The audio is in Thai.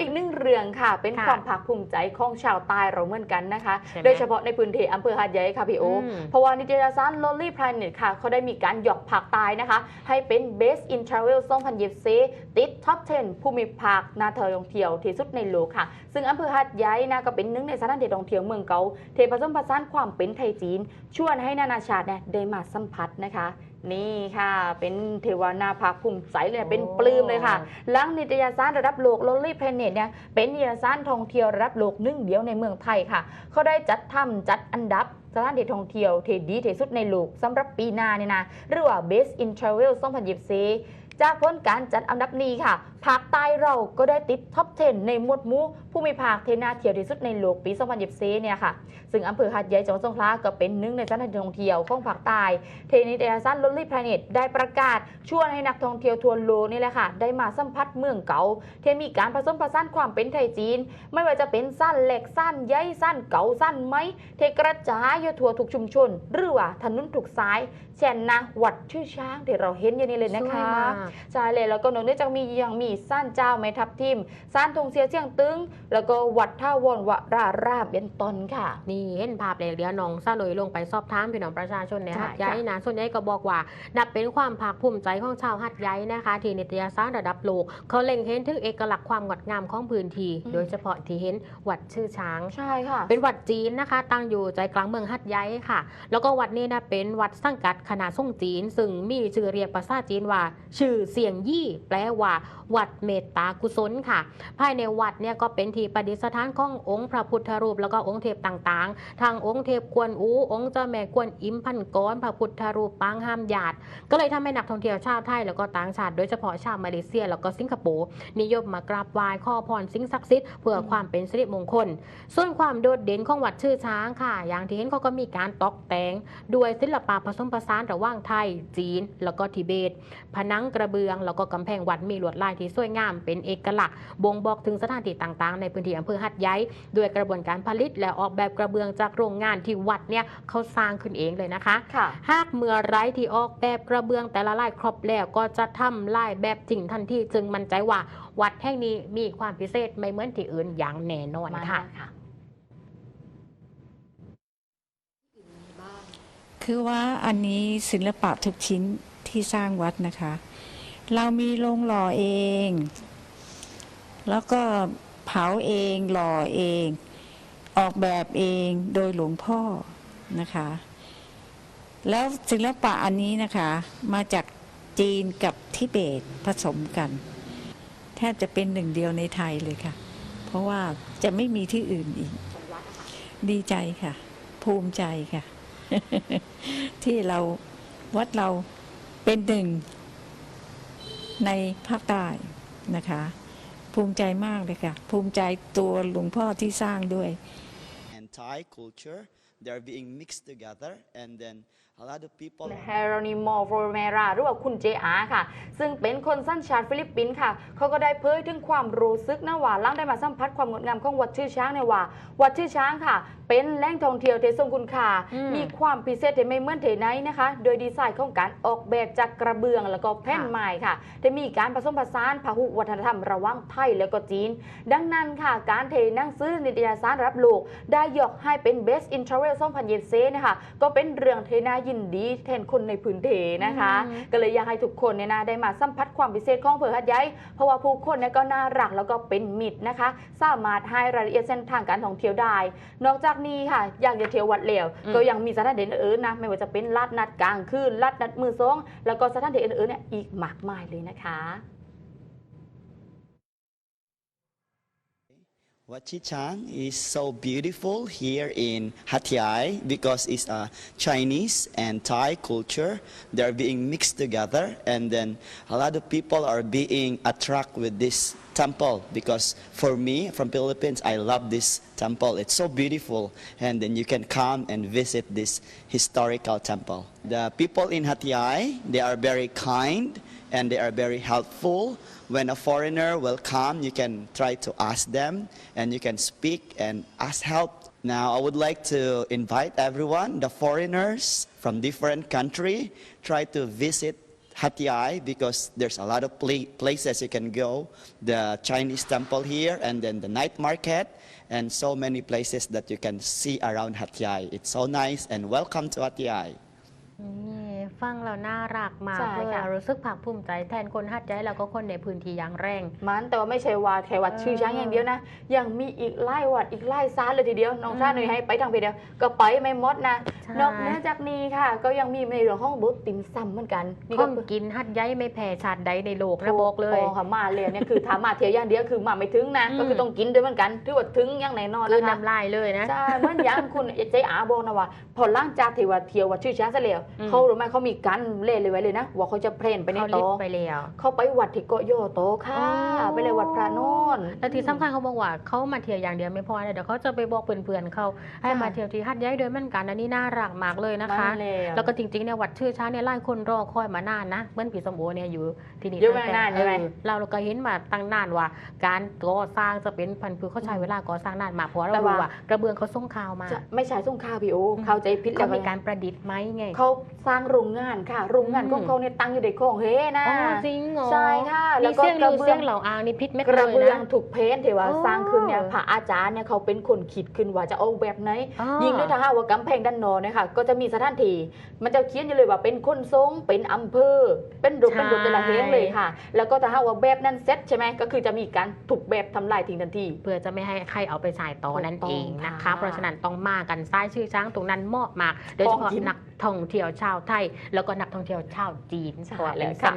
อีกหนึ่งเรื่องค่ะ เป็นค่ะความภาคภูมิใจของชาวใต้เราเหมือนกันนะคะใช่ไหมโดยเฉพาะในพื้นที่อำเภอหาดใหญ่ค่ะพี่โออืมเพราะว่านิตยสาร Lonely Planet ค่ะเขาได้มีการหยอกภาคใต้นะคะ ให้เป็น Best in Travel 2024ติด Top 10 ภูมิภาคนาท่องเที่ยวที่สุดในโลกค่ะ ซึ่งอำเภอหาดใหญ่นะก็เป็นหนึ่งในสถานที่ท่องเที่ยวเมืองเก่าเทผสมผสานความเป็นไทยจีนชวนให้นานาชาติเนี่ยได้มาสัมผัสนะคะ นี่ค่ะ เป็นเทวานาภาคภูมิใจเลยเป็นปลื้มเลยค่ะ หลังนิตยสารระดับโลก Lonely Planet เนี่ยเป็นนิตยสารท่องเที่ยวระดับโลกหนึ่งเดียวในเมืองไทยค่ะ เขาได้จัดทำจัดอันดับสถานที่ท่องเที่ยวที่ดีที่สุดในโลกสำหรับปีหน้าเนี่ยนะหรือว่า Best in Travel 2024จากผลการจัดอันดับนี้ค่ะภาคใต้เราก็ได้ติดท็อป 10 ในหมวดหมู่ภูมิภาคเทน่าเที่ยวที่สุดในโลกปี 2024เนี่ยค่ะ ซึ่งอำเภอหาดใหญ่จังหวัดสงขลาก็เป็นหนึ่งในสถานที่ท่องเที่ยวของภาคใต้เทนิตยสาร Lonely Planet ได้ประกาศชวนให้นักท่องเที่ยวทั่วโลกนี่แหละค่ะ ได้มาสัมผัสเมืองเก่าที่มีการผสมผสานความเป็นไทยจีน ไม่ว่าจะเป็นสั้นเหล็กสั้นใยสั้นเก่าสั้นไหมเทกระจายอยู่ทั่วทุกชุมชน หรือว่าถนนถูกสายเช่นนะวัดชื่อช้างที่เราเห็นอยู่นี่เลยนะคะสวยมากใช่เลยแล้วก็นอกจากมียังมีสั้นเจ้าแม่ทับทิมสั้นทงเสียเชียงตึง แล้วก็วัดท่าวอนวรารามเป็นต้นค่ะ นี่เห็นภาพเลยเดี๋ยวน้องซาหนยลงไปสอบถามพี่น้องประชาชนในใช่หัดใหญ่ค่ะนะส่วนใหญ่ก็บอกว่า นับเป็นความภาคภูมิใจของชาวหัดใหญ่นะคะ ที่นิตยสารระดับโลก เขาเล็งเห็นถึงเอกลักษณ์ความงดงามของพื้นที่อืมโดยเฉพาะที่เห็นวัดชื่อช้างใช่ค่ะ เป็นวัดจีนนะคะ ตั้งอยู่ใจกลางเมืองหัดใหญ่ค่ะ แล้วก็วัดนี้นะเป็นวัดสังกัดคณะส่งจีน ซึ่งมีชื่อเรียกภาษาจีนว่า ชื่อเสียงยี่ แปลว่าวัดเมตตากุศลค่ะ ภายในวัดเนี่ยก็เป็นที่ประดิษฐานขององค์พระพุทธรูปแล้วก็องค์เทพต่างๆ ทางองค์เทพกวนอูองค์เจ้าแม่กวนอิมพันกรพระพุทธรูปปางห้ามหยาด ก็เลยทำให้นักท่องเที่ยวชาวไทยแล้วก็ต่างชาติโดยเฉพาะชาวมาเลเซีย แล้วก็สิงคโปร์นิยมมากราบไหว้ขอพรสิ่งศักดิ์สิทธิ์เพื่อความเป็นสิริมงคล ส่วนความโดดเด่นของวัดชื่อช้างค่ะ อย่างที่เห็นเขาก็มีการตกแต่งด้วยศิลปะผสมผสานระหว่างไทย จีน แล้วก็ทิเบต ผนังกระเบื้อง แล้วก็กำแพงวัดมีลวดลายที่สวยงามเป็นเอกลักษณ์บ่งบอกถึงสถานที่ต่างๆ ในพื้นที่อำเภอหัดใหญ่ด้วยกระบวนการผลิตและออกแบบกระเบื้องจากโรงงานที่วัดเนี่ยเขาสร้างขึ้นเองเลยนะคะค่ะหากเมื่อไรที่ออกแบบกระเบื้องแต่ละลายครบแล้วก็จะทำลายแบบจริงทันทีจึงมั่นใจว่าวัดแห่งนี้มีความพิเศษไม่เหมือนที่อื่นอย่างแน่นอนมาค่ะค่ะคือว่าอันนี้ศิลปะทุกชิ้นที่สร้างวัดนะคะ เรามีโรงหล่อเอง แล้วก็เผาเองหล่อเอง ออกแบบเองโดยหลวงพ่อนะคะ แล้วศิลปะอันนี้นะคะ มาจากจีนกับทิเบตผสมกัน แทบจะเป็นหนึ่งเดียวในไทยเลยค่ะ เพราะว่าจะไม่มีที่อื่นอีก ดีใจค่ะ ภูมิใจค่ะ ที่เราวัดเราเป็นหนึ่ง ในภาคใต้นะคะ ภูมิใจมากเลยค่ะ ภูมิใจตัวหลวงพ่อที่สร้างด้วย and Thai culture. They're being mixed together, and then a lot of people. เฮโรนิโมโฟเมราหรือว่าคุณเจอาค่ะ ซึ่งเป็นคนสัญชาติฟิลิปปินส์ค่ะ เขาก็ได้เผยถึงความรู้สึกนะว่าหลังได้มาสัมผัสความงดงามของวัดชื่อช้างในว่า วัดชื่อช้างค่ะ เป็นแหล่งท่องเที่ยวที่ทรงคุณค่าอืมมีความพิเศษที่ไม่เหมือนที่ไหนนะคะ โดยดีไซน์ของการออกแบบจากกระเบื้องแล้วก็แผ่นค่ะไม้ค่ะได้มีการผสมผสานพหุวัฒนธรรมระหว่างไทยแล้วก็จีน ดังนั้นค่ะ การเทหนังสือนิตยสารรับโลกได้ยกให้เป็น Best in Travel 2024นะคะก็เป็นเรื่องที่น่ายินดีแทนคนในพื้นที่นะคะอืมก็เลยอยากให้ทุกคนเนี่ยนะได้มาสัมผัสความพิเศษของอำเภอหัดใหญ่เพราะว่าผู้คนเนี่ยก็น่ารักแล้วก็เป็นมิตรนะคะ สามารถให้รายละเอียดเส้นทางการท่องเที่ยวได้ นอกจากนี้ค่ะ อยากจะเที่ยววัดเหลวอืมก็ยังมีสถานที่อื่นๆนะไม่ว่าจะเป็นลาดนัดกลางคืนลาดนัดมือสองแล้วก็สถานที่อื่นๆเนี่ยอีกมากมายเลยนะคะ Wat Chichang is so beautiful here in Hatiai because it's a Chinese and Thai culture. They're being mixed together, and then a lot of people are being attracted with this temple because for me from Philippines, I love this temple. It's so beautiful, and then you can come and visit this historical temple. The people in Hatiai, they are very kind and they are very helpful when a foreigner will come, you can try to ask them and you can speak and ask help. Now, I would like to invite everyone, the foreigners from different country, try to visit Hatiai because there's a lot of pla- places you can go. The Chinese temple here, and then the night market, and so many places that you can see around Hatiai. It's so nice, and welcome to Hatiai. นี่ ฟังแล้วน่ารักมากใช่เลยค่ะ อะรู้สึกภาคภูมิใจแทนคนหัดย้ายแล้วก็คนในพื้นที่อย่างแรง มันแต่ว่าไม่ใช่ว่าแค่วัดเออชื่อช้างอย่างเดียวนะ ยังมีอีกไล่วัดอีกไล่ซานเลยทีเดียว น้องอืมชาหน่อยให้ไปทางไปเดียว ก็ไปไม่หมดนะ ใช่ นอกเหนือจากนี้ค่ะ ก็ยังมีในเรื่องของบุตติมซัมเหมือนกัน นี่ข้ก็องกินหัดย้ายไม่แพ้ชาติใดในโลกนะบอกเลยโค่ะมาเลยเนี่ยคือถามมาเที่ยวอย่างเดียวคือมาไม่ถึงนะ อืม ก็คือต้องกินด้วยเหมือนกันถือว่าถึงอย่างแน่นอนคือนะคะ น้ำลายเลยนะ ใช่เหมือนอย่างคุณใจอาบอกนะว่า พอหล่างจากที่ว่าเที่ยวว่าชื่อช้างเสลียวอืม เขารู้ไหมเขามีการเล่นเลยไว้เลยนะว่าเขาจะเพลนไปในเขาโตลิฟต์ไปแล้วเขาไปวัดที่เกาะโยโตค่ะอ๋อไปเลยวัดพระโนนแล้วที่สำคัญเขาบอกว่าเขามาเที่ยวอย่างเดียวไม่พอนะเดี๋ยวเขาจะไปบอกเพื่อนๆเขาให้ใช่มาเที่ยวที่หัดย้ายด้วยเหมือนกันอันนี้น่ารักมากเลยนะคะนั่นเลยอะแล้วก็จริงๆเนี่ยวัดชื่อช้างเนี่ยหลายคนรอคอยมานานนะเหมื่อนผีสมโอเนี่ยอยู่ที่นี่อยู่มาตั้งแต่นานใช่ไหมเออเราก็เห็นมาตั้งนานว่า การก่อสร้างจะเป็นพันธุ์พืชเขาใช้เวลาก่อสร้างนานมากเพราะเราแต่รู้ว่าว่ากระเบื้องเขาส่งข่าวมาจะไม่ใช่ส่งข้าวพี่โออืมเข้าใจผิดเขาแล้วมีการประดิษฐ์ไหมไงเขาสร้างโรงงานค่ะ โรงงานอืมของเขาเนี่ยตั้งอยู่ในคลองเฮนะอ๋อจริงเหรอใช่ค่ะ แล้มีวก็เสียงกระลือเบื้เสีอยงงเหล่าอางนี่พิษเม็ดกระเลยเบื้องนะถูกเพ้นท์ที่ว่าอ๋อสร้างขึ้นเนี่ยพระอาจารย์เนี่ยเขาเป็นคนคิดขึ้นว่าจะเอาแบบไหนอ๋อยิ่งด้วยถ้าหากว่ากำแพงด้านนอกเนี่ยค่ะก็จะมีสถานที่มันจะเขียนอยู่เลยว่าเป็นคนทรงเป็นอำเภอ เป็นรูปเป็นรูปแต่ละเฮงเลยค่ะ แล้วก็ถ้าหากว่าแบบนั้นเซ็ตใช่ไหมก็คือจะมีการถูกแบบทำลายทิ้งทันทีเพื่อจะไม่ให้ใครเอาไปใช้ต่อนั่นถูกต้เอองงนะคะค่ะเพราะฉะนั้นต้องมากันซ้ายชื่อช้างตรงนั้นเหมาะมากโดยเฉท้องพาะถิ่นนักท่องเที่ยวชาวไทยแล้วก็นักท่องเที่ยวชาวจีนใช่เพราะว่าแล้เป็วนค่ะเส้น